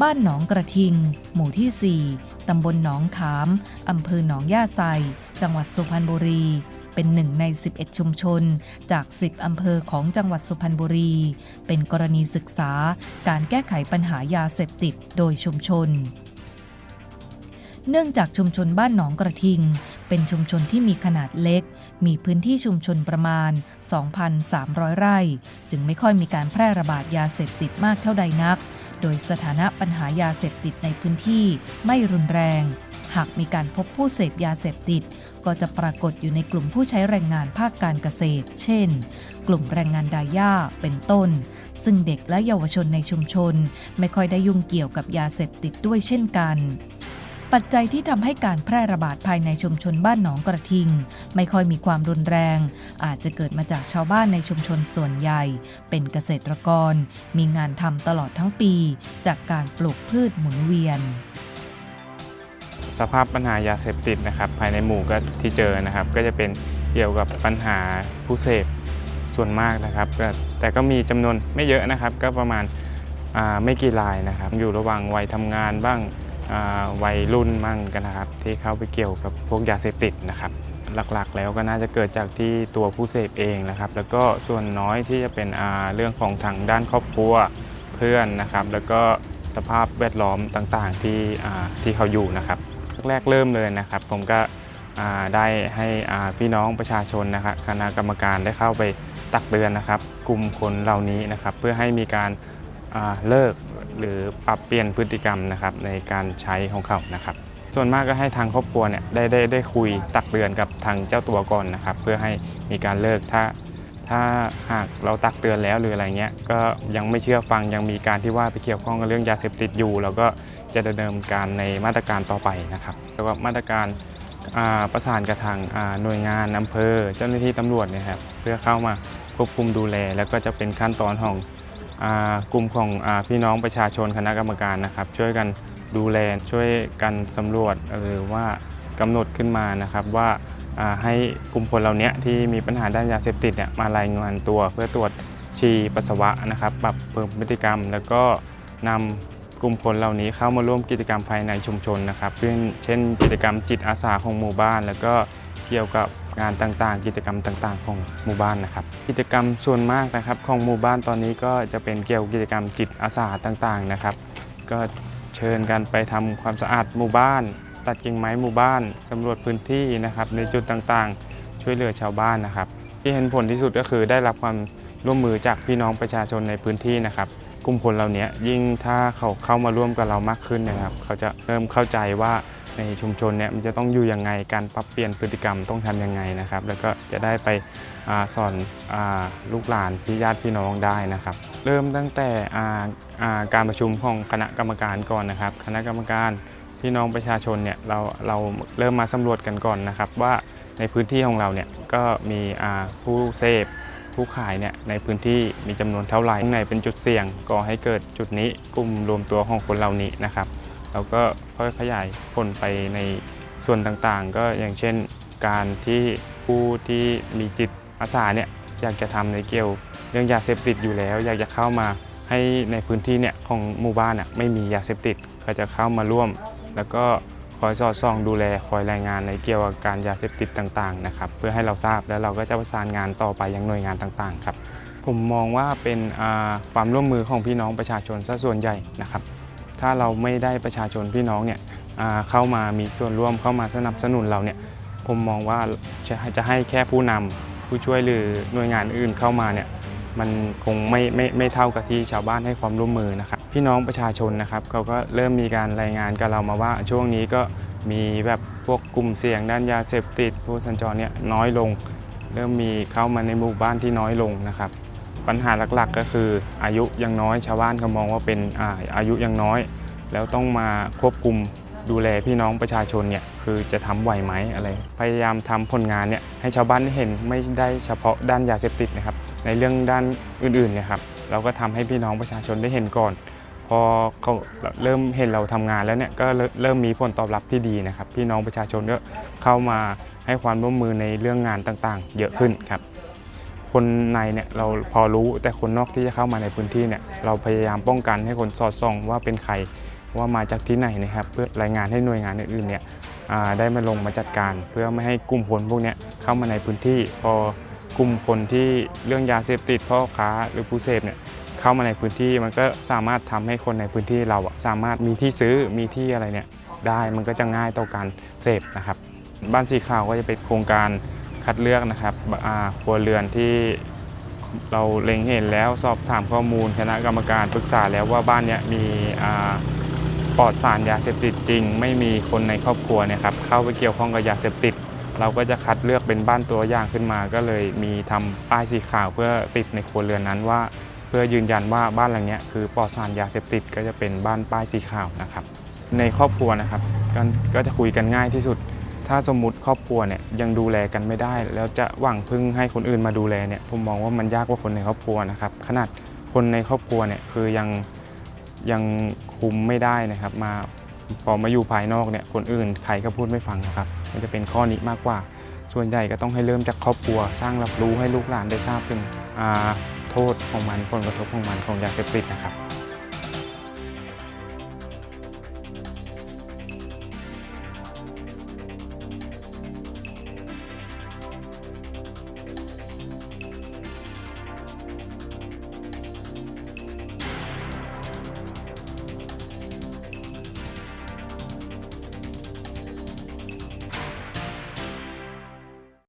บ้านหนองกระทิง หมู่ที่ 4 ตำบลหนองขาม อำเภอหนองย่าไซจังหวัดสุพรรณบุรี เป็นหนึ่งใน 11 ชุมชน จาก 10 อำเภอของจังหวัดสุพรรณบุรี เป็นกรณีศึกษาการแก้ไขปัญหายาเสพติดโดยชุมชน เนื่องจากชุมชนบ้านหนองกระทิง เป็นชุมชนที่มีขนาดเล็ก มีพื้นที่ชุมชนประมาณ 2,300 ไร่ จึงไม่ค่อยมีการแพร่ระบาดยาเสพติดมากเท่าใดนัก โดยสถานะปัญหายาเสพติดในพื้นที่ไม่รุนแรง หากมีการพบผู้เสพยาเสพติด ก็จะปรากฏอยู่ในกลุ่มผู้ใช้แรงงานภาคการเกษตร เช่น กลุ่มแรงงานดาย่าเป็นต้น ซึ่งเด็กและเยาวชนในชุมชน ไม่ค่อยได้ยุ่งเกี่ยวกับยาเสพติดด้วยเช่นกัน ปัจจัยที่ทำให้การแพร่ระบาดภายในชุมชนบ้านหนองกระทิง ไม่ค่อยมีความรุนแรง อาจจะเกิดมาจากชาวบ้านในชุมชนส่วนใหญ่ เป็นเกษตรกร มีงานทำตลอดทั้งปี จากการปลูกพืชหมุนเวียน สภาพปัญหายาเสพติดนะครับ ภายในหมู่ก็ที่เจอนะครับ ก็จะเป็นเกี่ยวกับปัญหาผู้เสพส่วนมากนะครับแต่ก็มีจำนวนไม่เยอะนะครับ ก็ประมาณไม่กี่รายนะครับ อยู่ระหว่างวัยทำงานบ้าง วัยรุ่นมั่งกันนะครับ ที่เข้าไปเกี่ยวกับพวกยาเสพติดนะครับ หลักๆ แล้วก็น่าจะเกิดจากที่ตัวผู้เสพเองนะครับ แล้วก็ส่วนน้อยที่จะเป็นเรื่องของทางด้านครอบครัวเพื่อนนะครับ แล้วก็สภาพแวดล้อมต่างๆที่ที่เขาอยู่นะครับแรกเริ่มเลยนะครับ ผมก็ได้ให้พี่น้องประชาชนนะครับคณะกรรมการได้เข้าไปตักเตือนนะครับ กลุ่มคนเหล่านี้นะครับ เพื่อให้มีการ เลิกหรือปรับเปลี่ยนพฤติกรรมนะครับในการใช้ของเขานะครับ ส่วนมากก็ให้ทางครอบครัวเนี่ยได้ได้ได้คุยตักเตือนกับทางเจ้าตัวก่อนนะครับ เพื่อให้มีการเลิกถ้าถ้าหากเราตักเตือนแล้วหรืออะไรเงี้ยก็ยังไม่เชื่อฟังยังมีการที่ว่าไปเกี่ยวข้องกับเรื่องยาเสพติดอยู่แล้วก็จะดำเนินการในมาตรการต่อไปนะครับแล้วก็มาตรการาประสานกับทางาหน่วยงานอำเภอ เจ้าหน้าที่ตำรวจนยครับเพื่อเข้ามาควบคุมดูแล แล้วก็จะเป็นขั้นตอนของ กลุ่มของอพี่น้องประชาชนคณะกรรมการนะครับ ช่วยกันดูแลช่วยกันสำรวจหรือว่ากำหนดขึ้นมานะครับว่าาให้กลุ่มคนเหล่านี้ที่มีปัญหาด้านยาเสพติดเนี่ยมารายงานตัวเพื่อตรวจชีปัสสาวะนะครับปรับเพิ่มพฤติกรรม แล้วก็นำกลุ่มคนเหล่านี้เข้ามาร่วมกิจกรรมภายในชุมชนนะครับเช่นกิจกรรมจิตอาสาของหมู่บ้าน แล้วก็เกี่ยวกับ งานต่างๆ กิจกรรมต่างๆ ของหมู่บ้านนะครับ กิจกรรมส่วนมากนะครับของหมู่บ้านตอนนี้ก็จะเป็นเกี่ยวกิจกรรมจิตอาสาต่างๆนะครับ ก็เชิญกันไปทำความสะอาดหมู่บ้าน ตัดกิ่งไม้หมู่บ้านสำรวจพื้นที่นะครับ ในจุดต่างๆ ช่วยเหลือชาวบ้านนะครับ ที่เห็นผลที่สุดก็คือได้รับความร่วมมือจากพี่น้องประชาชนในพื้นที่นะครับกลุ่มคนเหล่านี้ยิ่งถ้าเขาเข้ามาร่วมกับเรามากขึ้นนะครับ เขาจะเริ่มเข้าใจว่า ในชุมชนเนี่ยมันจะต้องอยู่ยังไงการปรับเปลี่ยนพฤติกรรมต้องทำยังไงนะครับ แล้วก็จะได้ไปอสอนอลูกหลานพี่ญาติพี่น้องได้นะครับ เริ่มตั้งแต่การประชุมของคณะกรรมการก่อนนะครับ คณะกรรมการพี่น้องประชาชนเนี่ยเราเราเริ่มมาสำรวจกันก่อนนะครับ ว่าในพื้นที่ของเราเนี่ยก็มีผู้เสพผู้ขายเนี่ยในพื้นที่มีจำนวนเท่าไหร่ตรงไหนเป็นจุดเสี่ยงก่อให้เกิดจุดนี้กลุ่มรวมตัวของคนเหล่านี้นะครับ เราก็ค่อยขยายผลไปในส่วนต่างๆ ก็อย่างเช่น การที่ผู้ที่มีจิตอาสาเนี่ยอยากจะทำในเกี่ยวเรื่องยาเสพติดอยู่แล้ว อยากจะเข้ามาให้ในพื้นที่เนี่ยของหมู่บ้านน่ะไม่มียาเสพติดก็จะเข้ามาร่วม แล้วก็คอยสอดส่องดูแลคอยรายงานในเกี่ยวกับการยาเสพติดต่างๆนะครับเพื่อให้เราทราบแล้วเราก็จะประสานงานต่อไปยังหน่วยงานต่างๆครับผมมองว่าเป็นความร่วมมือของพี่น้องประชาชนซะส่วนใหญ่นะครับ ถ้าเราไม่ได้ประชาชนพี่น้องเนี่ยเข้ามามีส่วนร่วมเข้ามาสนับสนุนเราเนี่ยผมมองว่าจะจะให้แค่ผู้นำผู้ช่วยหรือหน่วยงานอื่นเข้ามาเนี่ยมันคงไม่ไม่ไม่เท่ากับที่ชาวบ้านให้ความร่วมมือนะครับพี่น้องประชาชนนะครับเขาก็เริ่มมีการรายงานกับเรามาว่าช่วงนี้ก็มีแบบพวกกลุ่มเสี่ยงด้านยาเสพติดผู้สัญจรเนี่ยน้อยลง เริ่มมีเข้ามาในหมู่บ้านที่น้อยลงนะครับ ปัญหาหลักๆ ก็คืออายุยังน้อยชาวบ้านเขามองว่าเป็นอาอายุยังน้อย แล้วต้องมาควบคุมดูแลพี่น้องประชาชนเนี่ยคือจะทำไหวไหมอะไร พยายามทำผลงานเนี่ยให้ชาวบ้านได้เห็นไม่ได้เฉพาะด้านยาเสพติดนะครับ ในเรื่องด้านอื่นๆเนี่ยครับเราก็ทำให้พี่น้องประชาชนได้เห็นก่อน พอเขาเริ่มเห็นเราทำงานแล้วเนี่ยก็เริ่มมีผลตอบรับที่ดีนะครับ พี่น้องประชาชนก็เข้ามาให้ความร่วมมือในเรื่องงานต่างๆ เยอะขึ้นครับ คนในเนี่ยเราพอรู้แต่คนนอกที่จะเข้ามาในพื้นที่เนี่ยเราพยายามป้องกันให้คนสอดส่องว่าเป็นใครว่ามาจากที่ไหนนะครับเพื่อรายงานให้หน่วยงานอื่นๆเนี่ยได้มาลงมาจัดการเพื่อไม่ให้กลุ่มคนพวกเนี้ยเข้ามาในพื้นที่ พอกลุ่มคนที่เรื่องยาเสพติดพ่อค้าหรือผู้เสพเนี่ยเข้ามาในพื้นที่มันก็สามารถทำให้คนในพื้นที่เราสามารถมีที่ซื้อมีที่อะไรเนี่ยได้มันก็จะง่ายต่อการเสพนะครับบ้านสีขาวก็จะเป็นโครงการ คัดเลือกนะครับครัวเรือนที่เราเล็งเห็นแล้วสอบถามข้อมูลคณะกรรมการปรึกษาแล้วว่าบ้านนี้มีปลอดสารยาเสพติดจริง ไม่มีคนในครอบครัวเนี่ยครับเข้าไปเกี่ยวข้องกับยาเสพติด เราก็จะคัดเลือกเป็นบ้านตัวอย่างขึ้นมา ก็เลยมีทำป้ายสีขาวเพื่อติดในครัวเรือนนั้นว่า เพื่อยืนยันว่าบ้านหลังนี้คือปลอดสารยาเสพติดก็จะเป็นบ้านป้ายสีขาวนะครับ ในครอบครัวนะครับก็จะคุยกันง่ายที่สุด ถ้าสมมุติครอบครัวเนี่ยยังดูแลกันไม่ได้ แล้วจะหวังพึ่งให้คนอื่นมาดูแลเนี่ยผมมองว่ามันยากกว่าคนในครอบครัวนะครับ ขนาดคนในครอบครัวเนี่ยคือยังยังคุมไม่ได้นะครับมาพอมาอยู่ภายนอกเนี่ยคนอื่นใครก็พูดไม่ฟังนะครับมันจะเป็นข้อนี้มากกว่า ส่วนใหญ่ก็ต้องให้เริ่มจากครอบครัว สร้างรับรู้ให้ลูกหลานได้ทราบถึงโทษของมันผลกระทบของมันของยาเสพติดนะครับ